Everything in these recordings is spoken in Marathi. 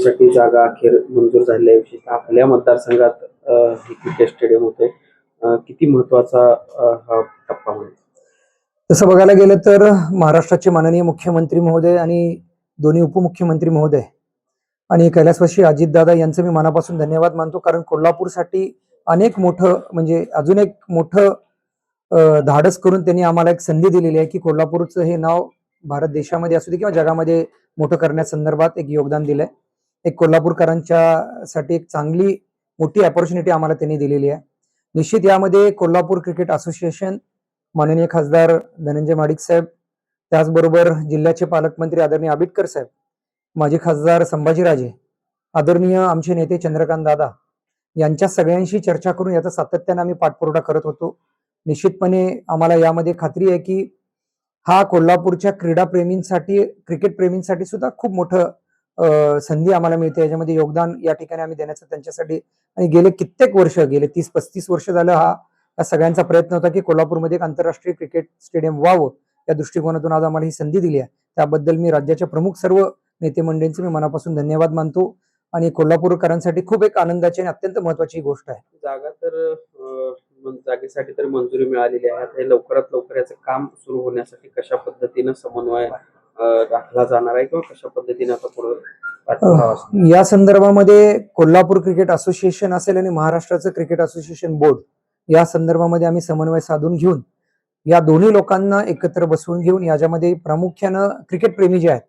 स्टेडियमसाठी जागा अखेर मंजूर झाली आहे. विशेषतः आपल्या मतदारसंघात हे क्रिकेट स्टेडियम होते. किती महत्त्वाचा हा टप्पा म्हणजे तसं बघायला गेलं तर महाराष्ट्राचे माननीय मुख्यमंत्री महोदय आणि दोन्ही उपमुख्यमंत्री महोदय आणि कैलासवासी अजितदादा यांचं मी मनापासून धन्यवाद मानतो. कारण कोल्हापूरसाठी अनेक मोठं म्हणजे अजून एक मोठं धाडस करून त्यांनी आम्हाला एक संधी दिलेली आहे की कोल्हापूरचं हे नाव भारत देशामध्ये असू दे किंवा जगामध्ये मोठं करण्यासंदर्भात एक योगदान दिलंय. एक कोल्हापूरकरांच्या साठी एक चांगली मोठी अपॉर्च्युनिटी आम्हाला त्यांनी दिलेली आहे. निश्चित यामध्ये कोल्हापूर क्रिकेट असोसिएशन माननीय खासदार धनंजय माडिक साहेब त्याचबरोबर जिल्ह्याचे पालकमंत्री आदरणीय आबिटकर साहेब माजी खासदार संभाजीराजे आदरणीय आमचे नेते चंद्रकांत दादा यांच्या सगळ्यांशी चर्चा करून याचा सातत्याने आम्ही पाठपुरवठा करत होतो. निश्चितपणे आम्हाला यामध्ये खात्री आहे की हा कोल्हापूरच्या क्रीडा प्रेमींसाठी क्रिकेट प्रेमींसाठी सुद्धा खूप मोठं संधी आम्हाला मिळते. याच्यामध्ये योगदान या ठिकाणी आम्ही देण्याचं त्यांच्यासाठी आणि गेले कित्येक वर्ष गेले तीस पस्तीस वर्ष झालं हा या सगळ्यांचा प्रयत्न होता की कोल्हापूरमध्ये एक आंतरराष्ट्रीय क्रिकेट स्टेडियम व्हावं. या दृष्टिकोनातून आज आम्हाला ही संधी दिली आहे. त्याबद्दल मी राज्याच्या प्रमुख सर्व नेते मंडळींचे मी मनापासून धन्यवाद मानतो आणि कोल्हापूरकरांसाठी खूप एक आनंदाची आणि अत्यंत महत्वाची गोष्ट आहे. जागा तर जागेसाठी तर मंजुरी मिळालेली आहे. हे लवकरात लवकर याचं काम सुरू होण्यासाठी कशा पद्धतीनं समन्वय राखला जाणार आहे किंवा कशा पद्धतीने आता पुढे? या संदर्भामध्ये कोल्हापूर क्रिकेट असोसिएशन असेल आणि महाराष्ट्राचं क्रिकेट असोसिएशन बोर्ड या संदर्भामध्ये आम्ही समन्वय साधून घेऊन या दोन्ही लोकांना एकत्र बसवून घेऊन याच्यामध्ये प्रामुख्यानं क्रिकेट प्रेमी जे आहेत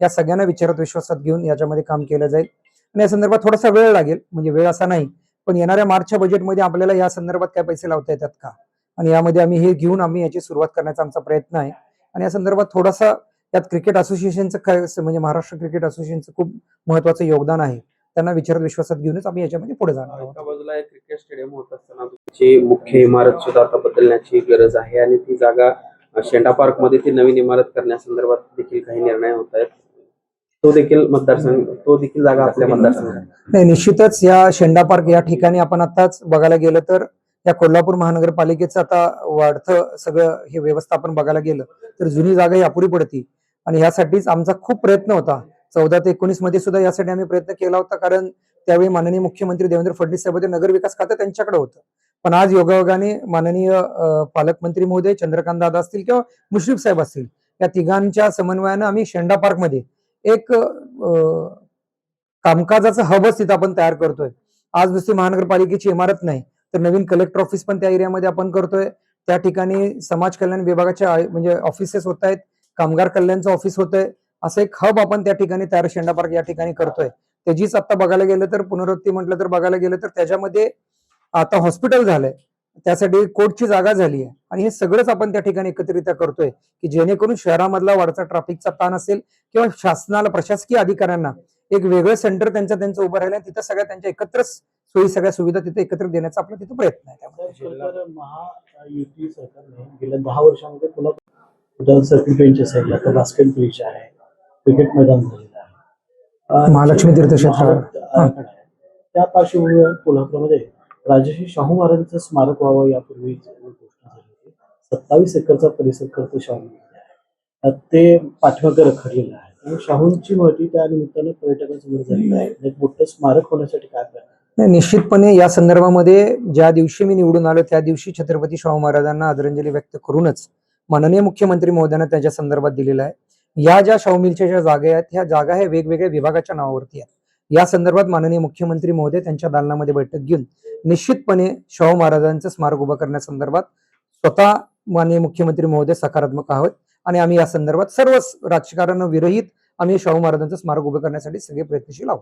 या सगळ्यांना विचारात विश्वासात घेऊन याच्यामध्ये काम केलं जाईल. आणि या संदर्भात थोडासा वेळ लागेल म्हणजे वेळ असा नाही पण येणाऱ्या मार्चच्या बजेटमध्ये आपल्याला या संदर्भात काय पैसे लावता येतात का? आणि यामध्ये आम्ही हे घेऊन आम्ही याची सुरुवात करण्याचा आमचा प्रयत्न आहे. आणि या संदर्भात थोडासा यात क्रिकेट असोसिएशनचं काय म्हणजे महाराष्ट्र क्रिकेट असोसिएशनचं खूप महत्वाचं योगदान आहे. त्यांना विचारत विश्वासात घेऊनच आम्ही याच्यामध्ये पुढे जाणार आहोत. एका बाजूला एक क्रिकेट स्टेडियम होत असताना त्याची मुख्य इमारत सुद्धा आता बदलण्याची गरज आहे आणि ती जागा शेंडा पार्कमध्ये ती नवीन इमारत करण्यासंदर्भात देखील काही निर्णय होत आहेत. तो देखील मतदारसंघ तो देखील जागा आपल्या मतदारसंघात नाही निश्चितच या शेंडा पार्क या ठिकाणी आपण आताच बघायला गेलं तर या कोल्हापूर महानगरपालिकेचं आता वाढतं सगळं हे व्यवस्थापन बघायला गेलं तर जुनी जागा ही अपुरी पडती. आणि यासाठीच आमचा खूप प्रयत्न होता. चौदा ते एकोणीसमध्ये सुद्धा यासाठी आम्ही प्रयत्न केला होता कारण त्यावेळी माननीय मुख्यमंत्री देवेंद्र फडणवीस साहेब होते नगर विकास खातं त्यांच्याकडे होतं. पण आज योगायोगाने माननीय पालकमंत्री महोदय चंद्रकांत दादा असतील किंवा मुश्रीफ साहेब असतील या तिघांच्या समन्वयानं आम्ही शेंडा पार्कमध्ये एक कामकाजाचं हबच तिथं आपण तयार करतोय. आज नुसती महानगरपालिकेची इमारत नाही तर नवीन कलेक्टर ऑफिस पण त्या एरियामध्ये आपण करतोय. त्या ठिकाणी समाज कल्याण विभागाच्या म्हणजे ऑफिसेस होत आहेत. कामगार कल्याणचं ऑफिस होतंय. असं एक हब आपण त्या ठिकाणी तयार शेंडा पार्क या ठिकाणी करतोय. त्याचीच आता बघायला गेलं तर पुनरुत्ती म्हटलं तर बघायला गेलं तर त्याच्यामध्ये आता हॉस्पिटल झालंय. त्यासाठी कोर्टची जागा झाली आहे आणि हे सगळंच आपण त्या ठिकाणी एकत्रित करतोय की जेणेकरून शहरामधला वाढता ट्रॅफिकचा ताण असेल किंवा शासनाला प्रशासकीय अधिकाऱ्यांना एक वेगळं सेंटर त्यांचं त्यांचं उभं राहिलं तिथं सगळ्या त्यांच्या एकत्र सोयी सगळ्या सुविधा तिथे एकत्र देण्याचा आपला तिथे प्रयत्न आहे त्यामुळे महायुती सरकारने गेल्या दहा वर्षामध्ये पुन्हा कुठं सर्किट आता बास्केट ब्रिज आहे. क्रिकेट मैदान झालेलं आहे. महालक्ष्मी तीर्थक्षेत्र. त्या पार्श्वभूमीवर कोल्हापूरमध्ये राजश्री शाहू महाराजांचं स्मारक व्हावं यापूर्वी घोषणा झाली होती. सत्तावीस एकरचा परिसर खर्च शाहू आहे. ते पाठीमागे रखडलेलं आहे. त्यामुळे शाहूंची महती त्या निमित्तानं पर्यटकांसमोर झालेली आहे. एक मोठं स्मारक होण्यासाठी काय नाही निश्चितपणे या संदर्भामध्ये ज्या दिवशी मी निवडून आलो त्या दिवशी छत्रपती शाहू महाराजांना आदरांजली व्यक्त करूनच माननीय मुख्यमंत्री महोदयांना त्याच्या संदर्भात दिलेला आहे. या ज्या शाहू ज्या जागा आहेत ह्या जागा ह्या वेगवेगळ्या विभागाच्या नावावरती आहेत. या संदर्भात माननीय मुख्यमंत्री महोदय त्यांच्या दालनामध्ये बैठक घेऊन निश्चितपणे शाहू महाराजांचं स्मारक उभं करण्यासंदर्भात स्वतः माननीय मुख्यमंत्री महोदय सकारात्मक आहोत. आणि आम्ही या संदर्भात सर्व राजकारण विरहित आम्ही शाहू महाराजांचं स्मारक उभं करण्यासाठी सगळे प्रयत्नशील आहोत.